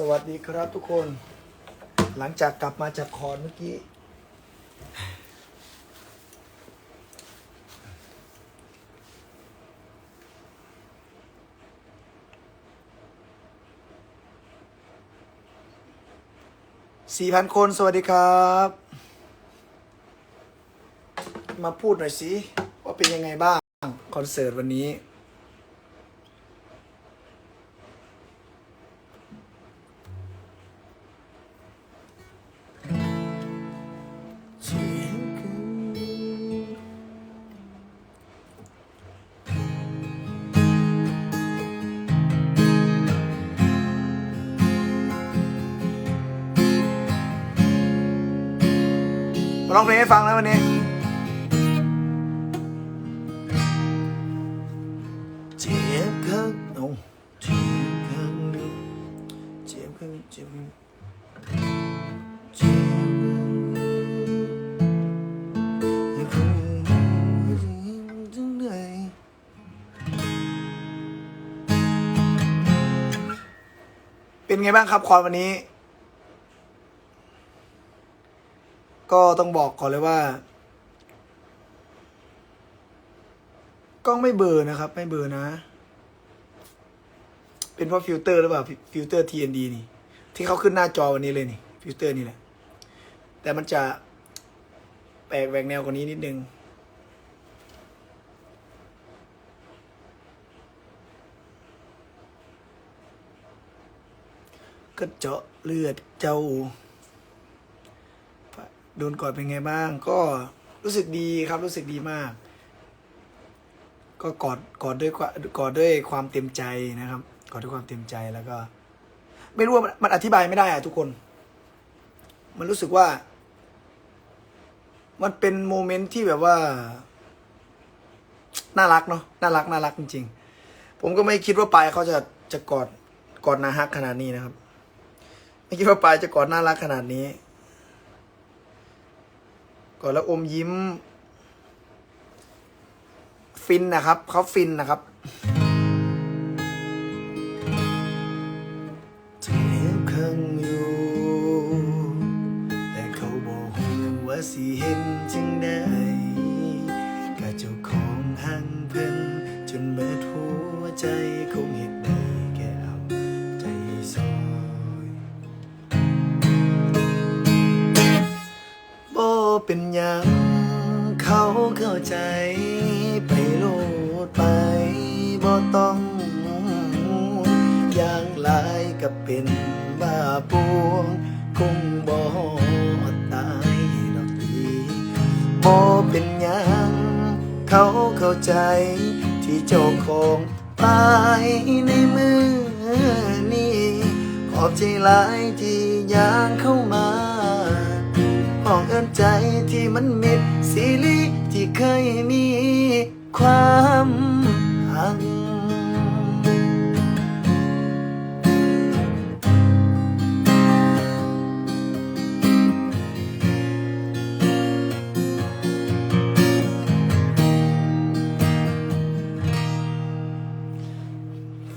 สวัสดีครับทุกคน หลังจากกลับมาจากคอนเมื่อกี้ สี่พันคนสวัสดีครับ มาพูดหน่อยสิ ว่าเป็นยังไงบ้าง คอนเสิร์ตวันนี้ จ็บเป็นไงบ้างครับคอนวันนี้ ก็ต้องบอกก่อนเลยว่า กล้องไม่เบอร์นะครับ ไม่เบอร์นะ เป็นเพราะฟิลเตอร์หรือเปล่า ฟิลเตอร์ TND นี่ ที่เขาขึ้นหน้าจอวันนี้เลยนี่ฟิลเตอร์นี่แหละ แต่มันจะแปลกแหวกแนวกว่านี้นิดนึงก็เจาะเลือดเจ้า โดนกอดเป็นไงบ้าง ก็รู้สึกดีครับรู้สึกดีมาก ก็กอดกอดด้วยกอดด้วยความเต็มใจนะครับ กอดด้วยความเต็มใจแล้วก็ ไม่รู้ว่ามันอธิบายไม่ได้อะทุกคน มันรู้สึกว่า มันเป็นโมเมนต์ที่แบบว่า น่ารักเนาะน่ารักน่ารักจริง ๆ ผมก็ไม่คิดว่าปายเขาจะจะกอดกอดนาฮักขนาดนี้นะครับ ไม่คิดว่าปายจะกอดน่ารักขนาดนี้กอนแล้วอมยิ้ม ฟินนะครับเขาฟินนะครับ ว่าสิเห็นจังได้กับเจ้าของหังเพิ่นจนเบิดหัวใจคงเห็นได้แค่เอาใจซอยบ่เป็นหยังเขาเข้าใจไปโลดไปบ่ต้องอย่างหลายก็เป็นบ้าป ขอบใจหลายที่ย่างเข้ามาห้องเอินใจที่มันมิดซีรีที่เคยมีความหัก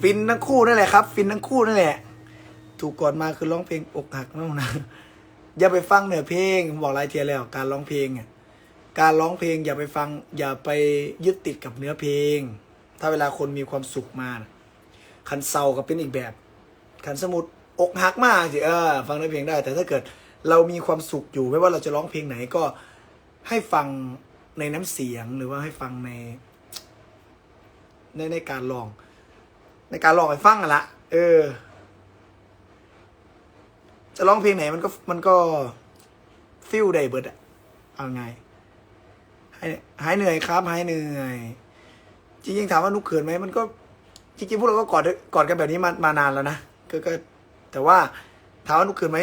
ฟินทั้งคู่นั่นแหละครับ ฟินทั้งคู่นั่นแหละ ถูกก่อนมาคือร้องเพลงอกหักนั่นนะอย่าไปฟังเนื้อเพลงผมบอกหลายเทียแล้ว การร้องเพลงอะการร้องเพลงอย่าไปฟัง อย่าไปยึดติดกับเนื้อเพลง ถ้าเวลาคนมีความสุขมานะคันเศร้าก็เป็นอีกแบบคันสมุดอกหักมากสิเออฟังเนื้อเพลงได้ แต่ถ้าเกิดเรามีความสุขอยู่ไม่ว่าเราจะร้องเพลงไหนก็ให้ฟังในน้ำเสียงหรือว่าให้ฟังใน ในในการร้อง ในการร้องให้ฟังอะละเออ จะร้องเพลงไหนมันก็มันก็ฟิลได้เบิดอะเอาไงหายหายเหนื่อยครับหายเหนื่อย จริงๆถามว่านุกเขินไหมมันก็ จริงๆพวกเราก็กอดกอดกันแบบนี้มามานานแล้วนะก็ก็ แต่ว่าถามว่านุกเขินไหม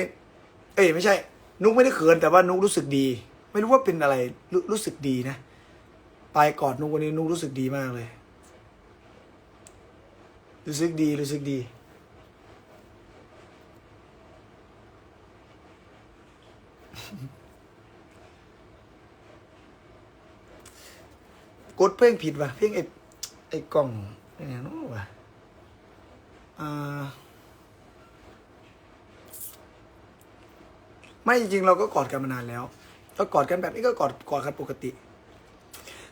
เอ้ยไม่ใช่ นุกไม่ได้เขินแต่ว่านุกรู้สึกดี ไม่รู้ว่าเป็นอะไรรู้รู้สึกดีนะไปกอดนุกวันนี้นุกรู้สึกดีมากเลย รู้สึกดีรู้สึกดี ดเพลงผิดว่ะเพลงไอ้ไอ้กล่องไอ้เนี่ยนู้นว่ะอ่าไม่จริงๆ เราก็กอดกันมานานแล้ว ก็กอดกันแบบนี้ก็กอดกอดกันปกติ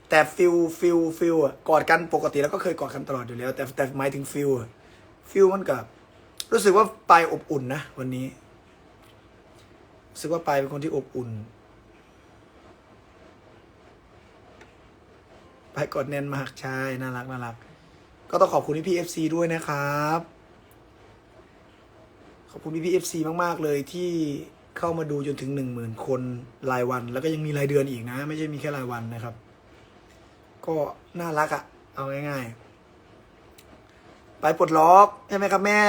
แต่ฟิลฟิลฟิลอะกอดกันปกติแล้วก็เคยกอดกันตลอดอยู่แล้ว แต่แต่หมายถึงฟิลฟิลมันกับรู้สึกว่าปลายอบอุ่นนะวันนี้รู้สึกว่าปลายเป็นคนที่อบอุ่น ไปกดแน่นมากใช่น่ารักน่ารัก ก็ต้องขอบคุณพี่พีเอฟซีด้วยนะครับ ขอบคุณพี่พีเอฟซีมาก ๆ เลยที่เข้ามาดูจนถึงหนึ่งหมื่นคนรายวัน แล้วก็ยังมีรายเดือนอีกนะ ไม่ใช่มีแค่รายวันนะครับ ก็น่ารักอะเอาง่ายๆ ไปปลดล็อกใช่ไหมครับแม่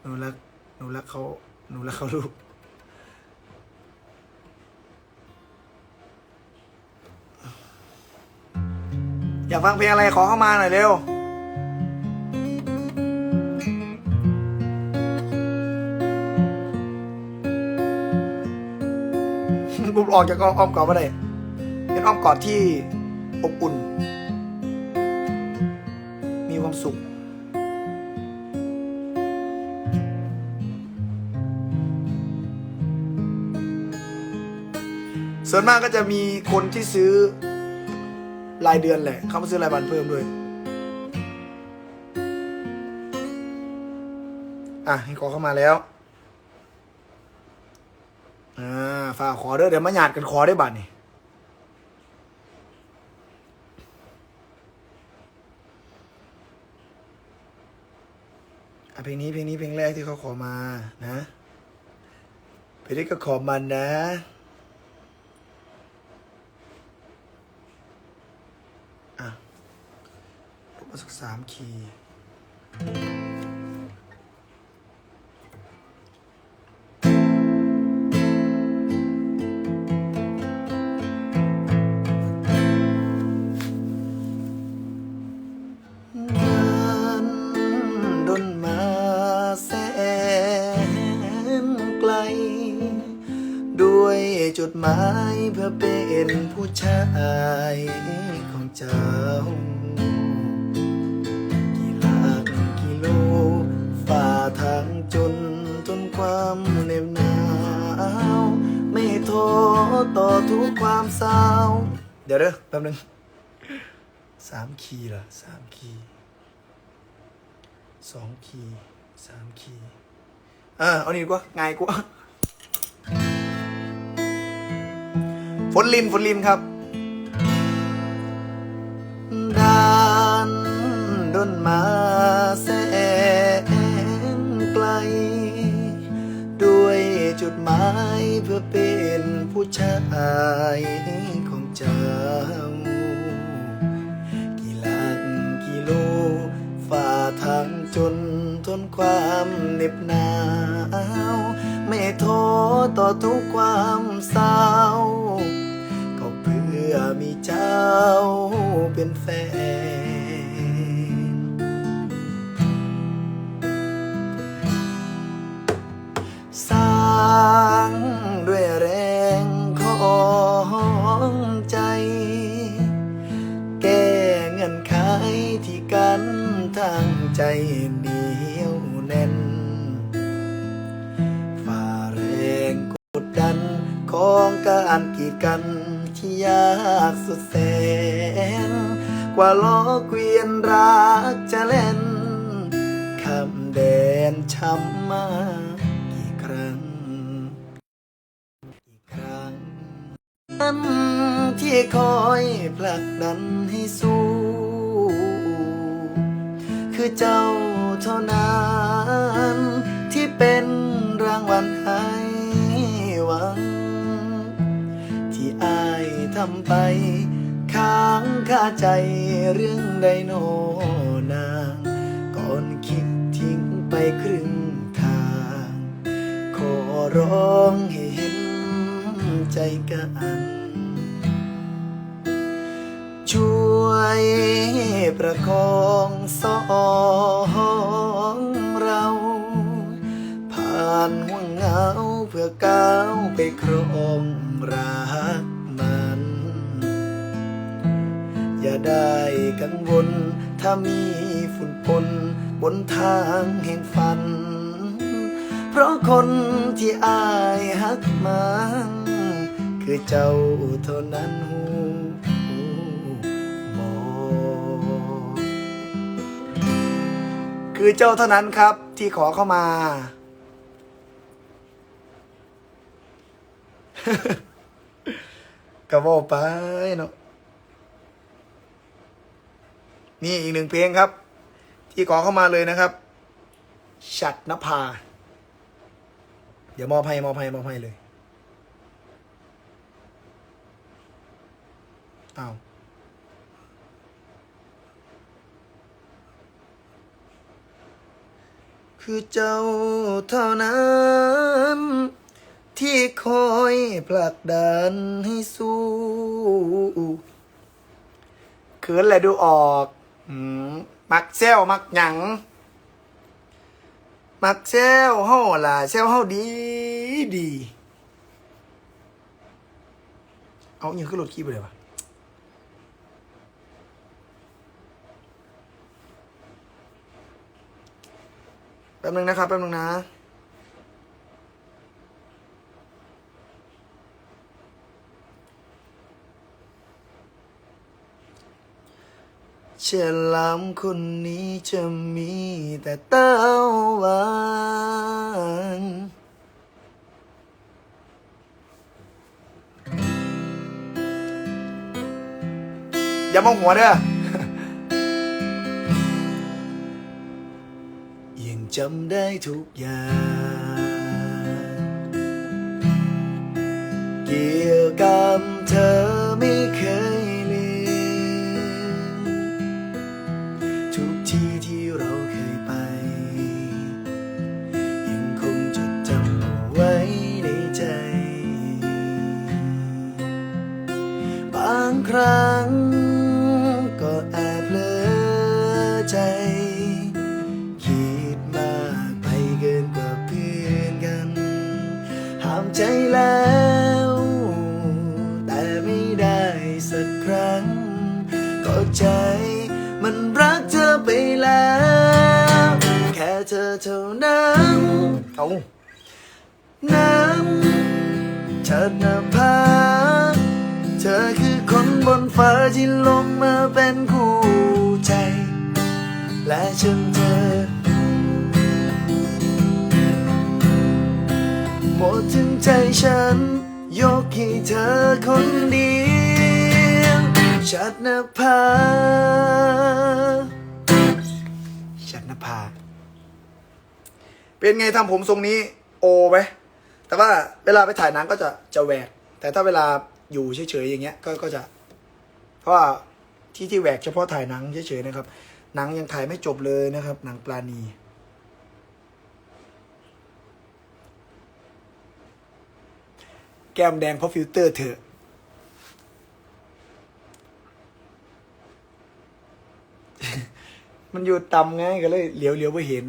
หนูรักหนูรักเขาหนูรักเขาลูก อยากฟังเพลงอะไรขอเข้ามาหน่อยเร็วบุบออกจากอ้อมกอดมาได้เป็นอ้อมกอดที่อบอุ่น มีความสุขส่วนมากก็จะมีคนที่ซื้อ รายเดือนแหละ เขามาซื้อรายวันเพิ่มด้วย อะให้ขอเข้ามาแล้ว อ่าฝากขอเด้อเดี๋ยวมาหยาดกันขอได้บัตรนี่อะเพลงนี้เพลงนี้เพลงแรกที่เขาขอมานะเพลงนี้ก็ขอมันนะลบมา สักสามคีย์นานดนมาแสนไกลด้วยจดหมายเพื่อเป็นผู้ชายของเจ้า จนจนความเหน็บหนาว ไม่โท้อต่อทุกความเศร้า เดี๋ยวเด้อแป๊บนึงสามคีย์เหรอสามคีย์สองคีย์สามคีย์อ่าเอานี่ดีกว่า ง่ายกว่าฝนลินฝนลินครับดานดนมา เพื่อเป็นผู้ชายของเจ้า กี่หลักกิโลฝ่าทางจนทนความเหน็บหนาว ไม่ท้อต่อทุกความเศร้า ก็เพื่อมีเจ้าเป็นแฟน ใจเหนียวแน่น ฝ่าแรงกดดันของการกีดกันที่ยากสุดแสน กว่าล้อเกวียนรักจะเล่นคำแดนช้ำมากี่ครั้งกี่ครั้งนั้นที่คอยผลักดันให้สู้ คือเจ้าเท่านั้น ที่เป็นรางวัลให้หวัง ที่อายทำไปค้างคาใจเรื่องใดโนนาง ก่อนคิดทิ้งไปครึ่งทาง ขอร้องให้เห็นใจกันช่วยประคองสอง ได้กังวล ถ้ามีฝุ่นปนบนทางแห่งฝัน เพราะคนที่อายหักมันคือเจ้าเท่านั้นหูบอคือเจ้าเท่านั้นครับที่ขอเข้ามากระโวาไปเนาะ นี่อีกหนึ่งเพลงครับ ที่ขอเข้ามาเลยนะครับ ชัดนภา เดี๋ยวมอบให้มอบให้มอบให้เลยเอาคือเจ้าเท่านั้นที่คอยผลักดันให้สู้เขินแหละดูออก อืมมักเซลมักหยัง มักเซลเฮาล่ะเซลเฮาดีดี เอาอยังขึ้นรถขี้ไปเลยวะแป๊บนึงนะครับแป๊บนึงนะ ฉลามคนนี้จะมีแต่เต้าหวานอย่ามองหัวเด้อยังจำได้ทุกอย่าง เกี่ยวกับเธอ เธอคือคนบนฟ้าที่ลงมาเป็นคู่ใจ และฉันเธอ หมดถึงใจฉัน ยกให้เธอคนเดียวชัดนภาชัดนภาเป็นไงทำผมทรงนี้ โอไหมแต่ว่าเวลาไปถ่ายหนังก็จะจะแหวก แต่ถ้าเวลา อยู่เฉยๆอย่างเงี้ยก็ก็จะ เพราะว่าที่ที่แหวกเฉพาะถ่ายหนังเฉยๆนะครับ หนังยังถ่ายไม่จบเลยนะครับ หนังปลาณีแก้มแดงเพราะฟิลเตอร์เถอะ มันอยู่ต่ำไงก็เลยเหลียวเหลียวไปเห็น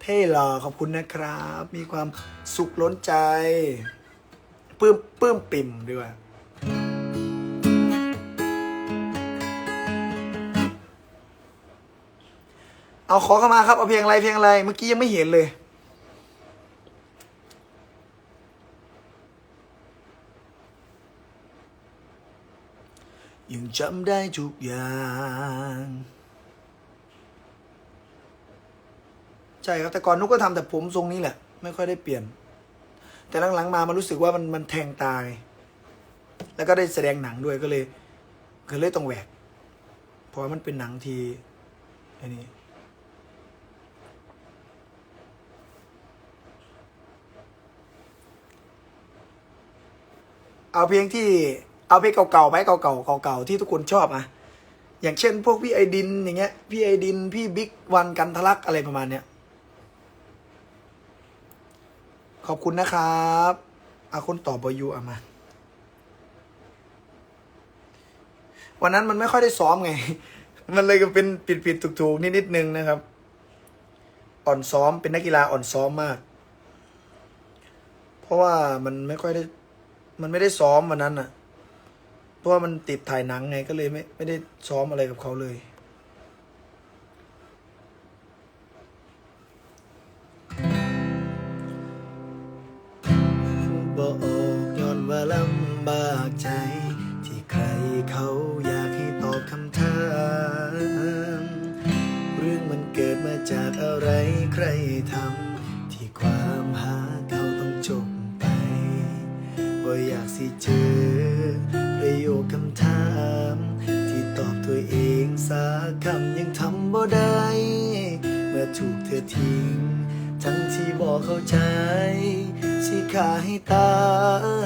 เท่หล่อขอบคุณนะครับ มีความสุขล้นใจ ปื้มปื้มปิ่มด้วยเอาขอเข้ามาครับ เอาเพลงอะไรเพลงอะไร เมื่อกี้ยังไม่เห็นเลยยังจำได้ทุกอย่าง ใช่ครับ แต่ก่อนนุกก็ทำแต่ผมทรงนี้แหละ ไม่ค่อยได้เปลี่ยน แต่หลังๆมามันรู้สึกว่ามันมันแทงตาย แล้วก็ได้แสดงหนังด้วยก็เลยก็เลยต้องแหวก เพราะว่ามันเป็นหนังทีอันนี้เอาเพลงที่เอาเพลงเก่าๆไหมเก่าๆเก่าๆที่ทุกคนชอบอะอย่างเช่น พวกพี่ไอดินอย่างเงี้ยพี่ไอดินพี่บิ๊กวันกันทะลักอะไรประมาณเนี้ย ข อบคุณนะครับอาคนต่อบอยูเอามา วันนั้นมันไม่ค่อยได้ซ้อมไง มันเลยก็เป็นปิดปิดๆถูกนิดนิดนึงนะครับ อ่อนซ้อมเป็นนักกีฬาอ่อนซ้อมมาก เพราะว่ามันไม่ค่อยได้ มันไม่ได้ซ้อมวันนั้นอะ เพราะว่ามันติดถ่ายหนังไงก็เลยไม่ไม่ได้ซ้อมอะไรกับเขาเลยำบากใจ ที่ใครเขาอยากให้ตอบคำถาม เรื่องมันเกิดมาจากอะไรใครทำที่ความหาเขาต้องจบไป ว่าอยากสิเจอ ประโยคคำถาม ที่ตอบตัวเองสาคำยังทำบ่ได้ เมื่อถูกเธอทิ้ง ทั้งที่บอกเข้าใจ สิขาให้ตา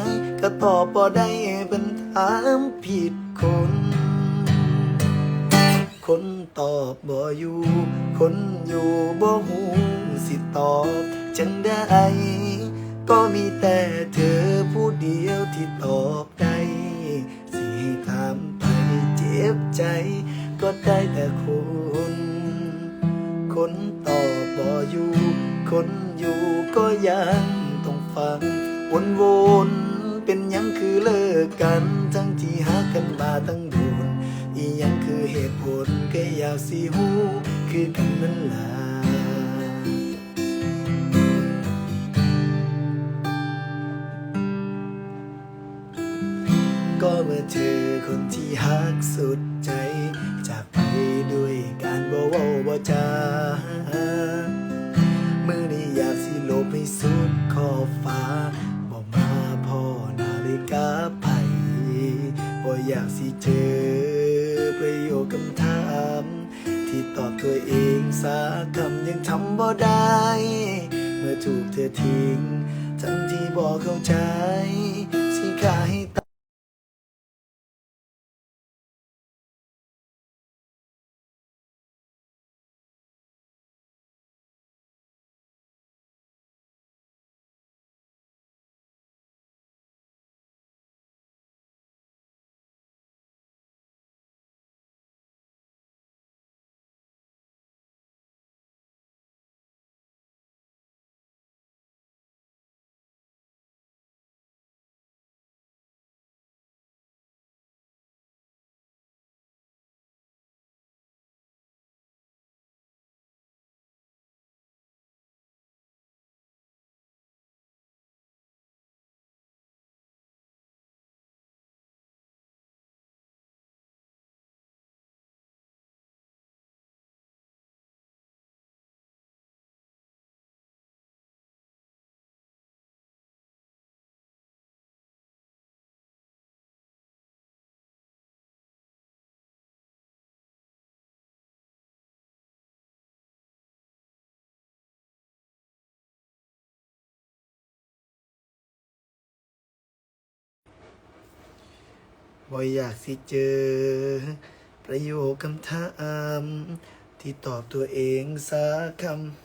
ยก็ตอบบ่ได้เป็นถามผิดคน คนตอบบ่อยู่ คนอยู่บ่หูสิตอบจังได้ ก็มีแต่เธอผู้เดียวที่ตอบได้สิให้ถามไปเจ็บใจ ก็ได้แต่คนคนตอบบ่อยู่ คนอยู่ก็ยัง ฟังวนวนเป็นยังคือเลิกกันทั้งที่หากันมาตั้งโดนอียังคือเหตุผลก็อยากสิหูคือกันนั่นล่ะก็เมื่อเจอคนที่ฮักสุด คำยังทำบ่ได้ เมื่อถูกเธอทิ้ง ทั้งที่บอกเข้าใจสิขาให้ต บ่อยากสิเจอ ประโยคคำถามที่ตอบตัวเองสักคำ